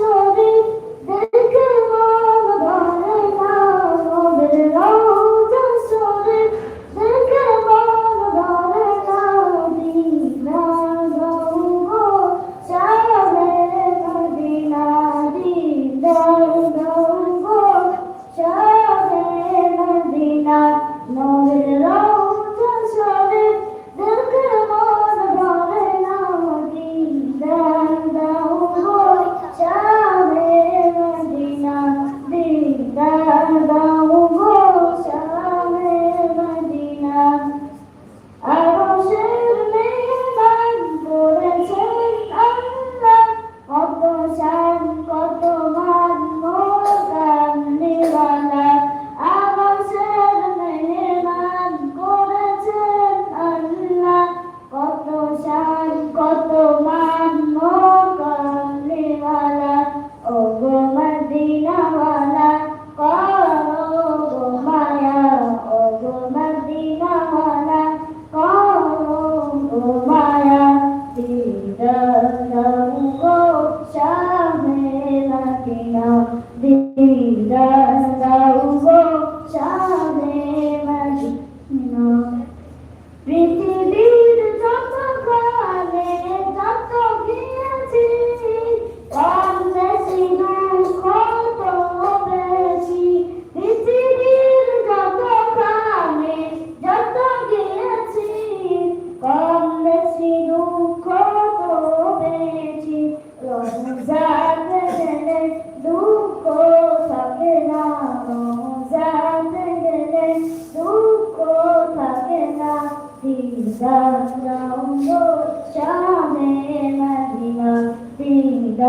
so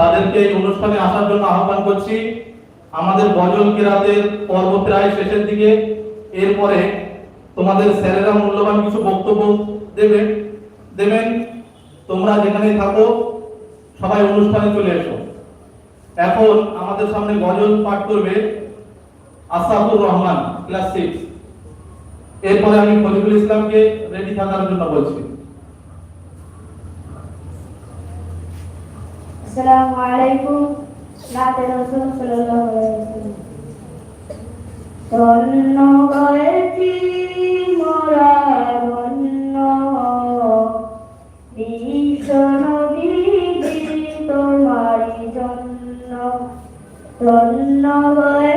তাদেরকে এই অনুষ্ঠানে আসার জন্য আহ্বান করছি। আমাদের বজল কেরাতের পর্ব প্রায় শেষের দিকে। এরপরে তোমাদের স্যারেরা মূল্যবান কিছু বক্তব্য দেবে, দেবেন। তোমরা যেখানে থাকো, সবাই অনুষ্ঠানে চলে এসো। এখন আমাদের সামনে গজল পাঠ করবে আসাদুর রহমান ক্লাস সিক্স এরপরে আমি ফজিবুল ইসলামকে রেডি থাকার জন্য বলছি। আসসালামু আলাইকুম। রাতে রসুল সাল্লাল্লাহু আলাইহি ওয়াসাল্লাম। তন্ন গয়েছি মোরা বন্য ভীষণ বিধি তোমারি জন্য। তন্ন গয়ে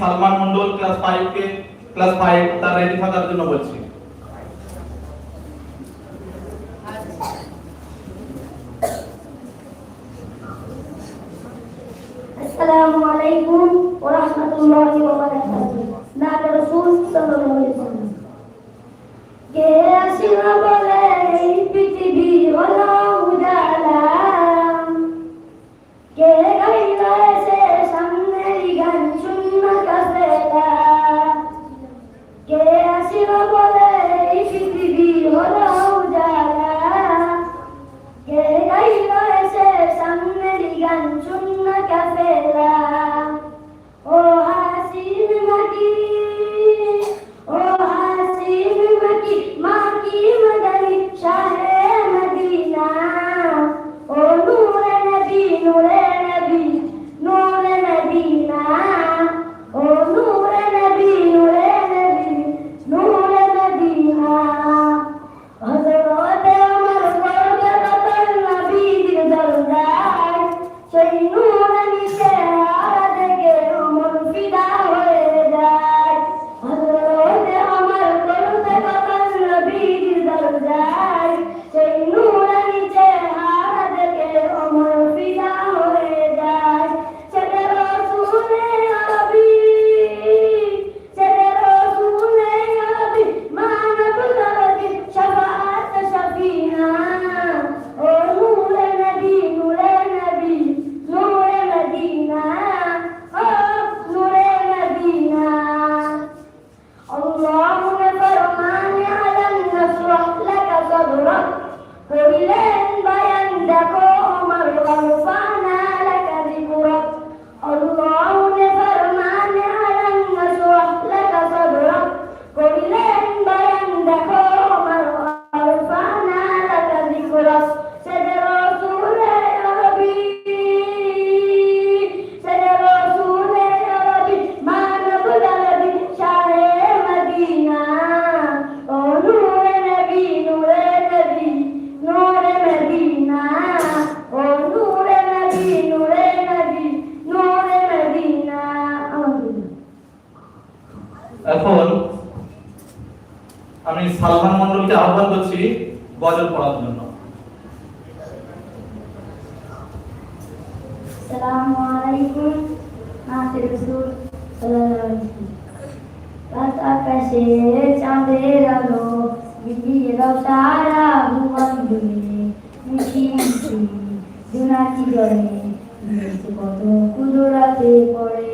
সালমান মন্ডল ক্লাস 5 কে ক্লাস 5 তার রেডি থাকার জন্য বলছি السلام عليكم ورحمة الله وبركاته. بعد رسول صلى الله عليه وسلم. جاء سيرة সালমান মন্ডলকে আহ্বান করছি গজল পড়ার জন্য। চাঁদের আলো কত কুদরাতে পড়ে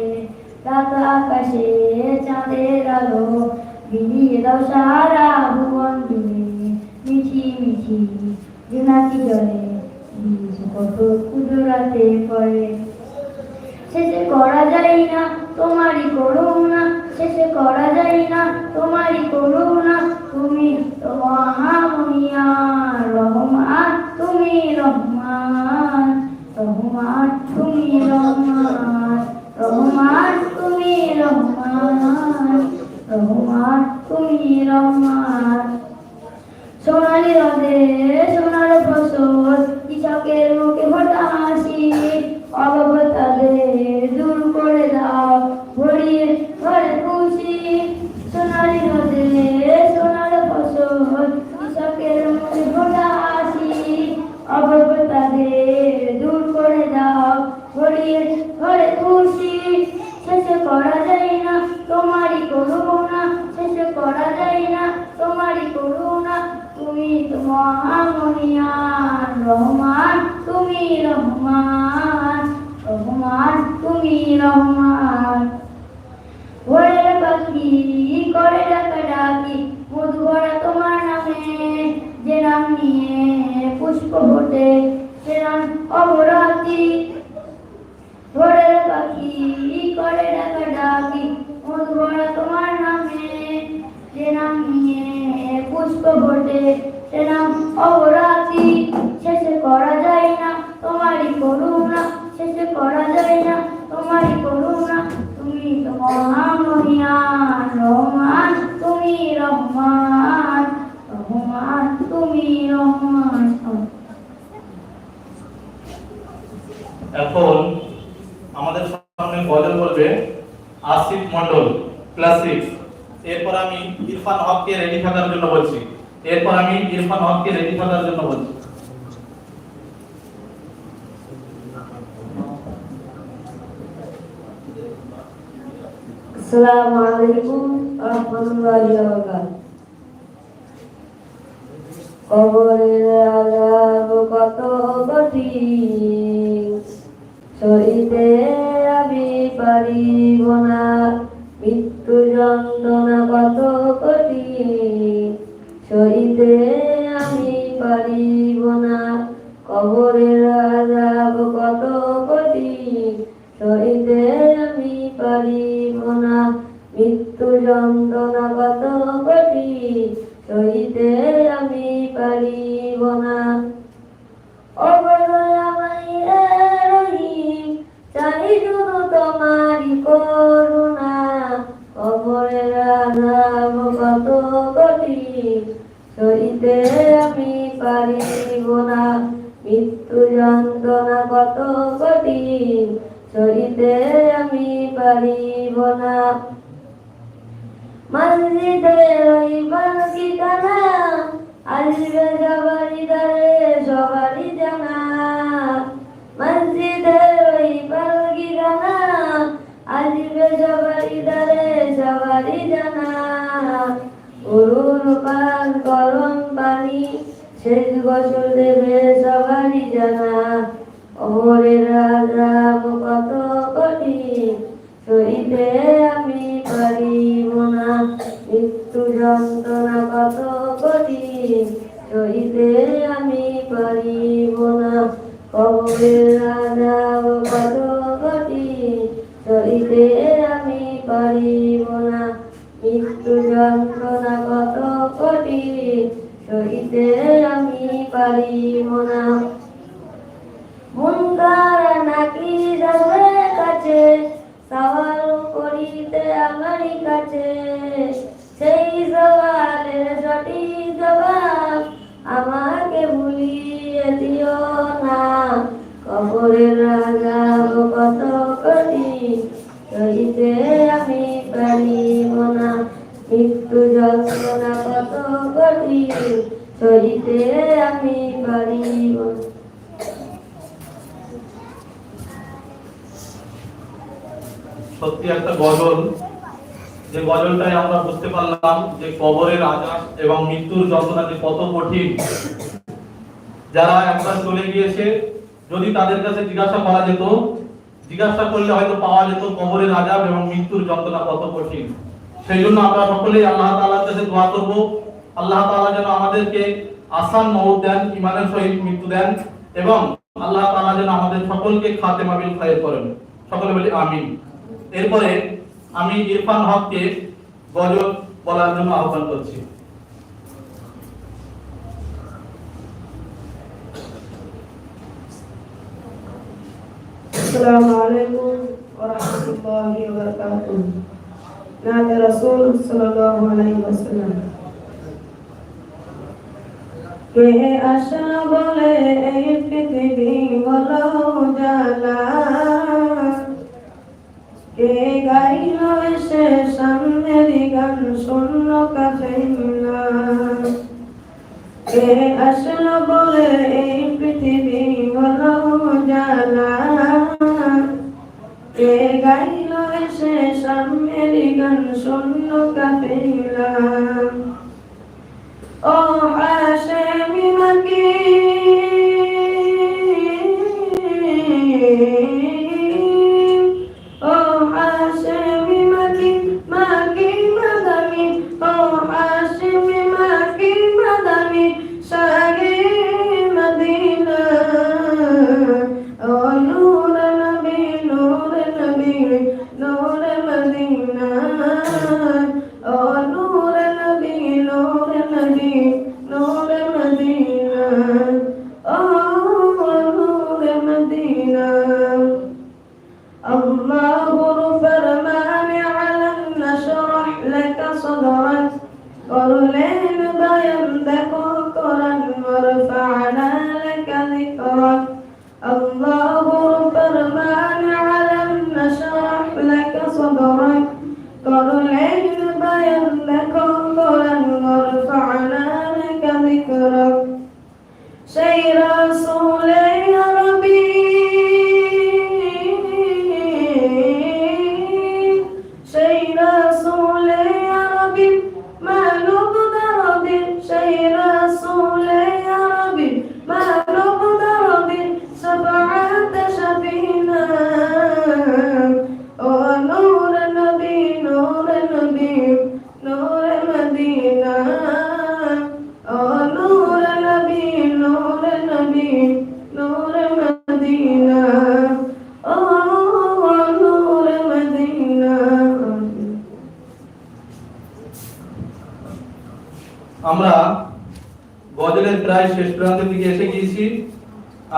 তুমি তো মহামনিয়ান রহমান তুমি রহমান রহমান তুমি রহমান ভোরের পাখি করে ডাকা ডাকি মধু ভরা তোমার নামে যে নাম নিয়ে পুষ্প ফোটে সে নাম অবরাতি ভোরের পাখি করে ডাকা ডাকি মধু ভরা তোমার নামে যে নাম নিয়ে পুষ্প ফোটে নাম অবরাতি শেষে করা যায় না। তোমারই করুণা, শেষে করা যায় না। তোমারই করুণা, তুমি তো মহামহিয়ান রহমান, তুমি রহমান রহমান, তুমি রহমান। এখন আমাদের সামনে গজল বলবে আসিফ মন্ডল ক্লাস সিক্স এরপর আমি ইরফান হককে রেডি থাকার জন্য বলছি। এরপর আমি ইরফান হককে রেডি থাকার জন্য বলছি। কত কঠিন আমি পারিব না। মৃত্যু যন্ত্রণা কত কঠিন সইতে আমি পারিব না। কবরের আযাব কত কঠিন সইতে আমি পারিব না। মৃত্যু যন্ত্রণা কত কঠিন সইতে আমি পারিব না। করুণা। কত কঠিন সইতে আমি পারিব না। মৃত্যু যন্ত্রণা কত কঠিন সইতে আমি পারিব না। মসজিদে রইবার ঠিকানা, আসবে সবারই দ্বারে সবারই জানা। মসজিদে রইবার ঠিকানা, আসবে সবারই দ্বারে সবারই জানা। পান গরম পানি, শেষ গোসল দেবে সবারই জানা। ওরে রাজাব কত কঠিন সইতে আমি পারিব না মৃত্যু যন্ত্রণা কত কঠিন সইতে সইতে আমি পারিব না। মুন্দার নাকি যাবে কাছে, সওয়াল করিতে আমারই কাছে। সেই সওয়ালের সঠিক জবাব যন্ত্রণা কত কঠিন সইতে আমি পারিব। সত্যি একটা গজল। যে গজলটাই আমরা বুঝতে পারলাম যে কবরের আজাব এবং মৃত্যুর যন্ত্রণা যে কত কঠিন। যারা একবার চলে গিয়েছে, যদি তাদের কাছে জিজ্ঞাসা করা যেত, জিজ্ঞাসা করলে হয়তো পাওয়া যেত কবরের আজাব এবং মৃত্যুর যন্ত্রণা কত কঠিন। সেই জন্য আমরা সকলেই আল্লাহ তাআলার কাছে দোয়া করব আল্লাহ তাআলা যেন আমাদেরকে আসান মৌত দেন ইমানের সহিত মৃত্যু দেন এবং আল্লাহ তাআলা যেন আমাদের সকলকে খাতেমা বিল খায়ের করেন সকলে বলি আমিন এরপরে আমি ইরফান হককে গজল বলার জন্য আহ্বান করছি السلام عليكم ورحمة الله وبركاته নাদ রাসূল সাল্লাল্লাহু আলাইহি ওয়াসাল্লাম। কে আশা বলে, এই পৃথিবী বলো জালা কে গাইল এসে সামনের গান শূন্য কাফেলা। কে আসল বলে, এই পৃথিবী বলো জালা কে গাইল এসে সামনের গান শূন্য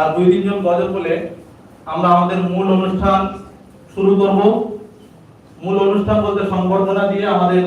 আর দুই তিনজন গজল বলে আমরা আমাদের মূল অনুষ্ঠান শুরু করব। মূল অনুষ্ঠান বলতে সম্বর্ধনা দিয়ে আমাদের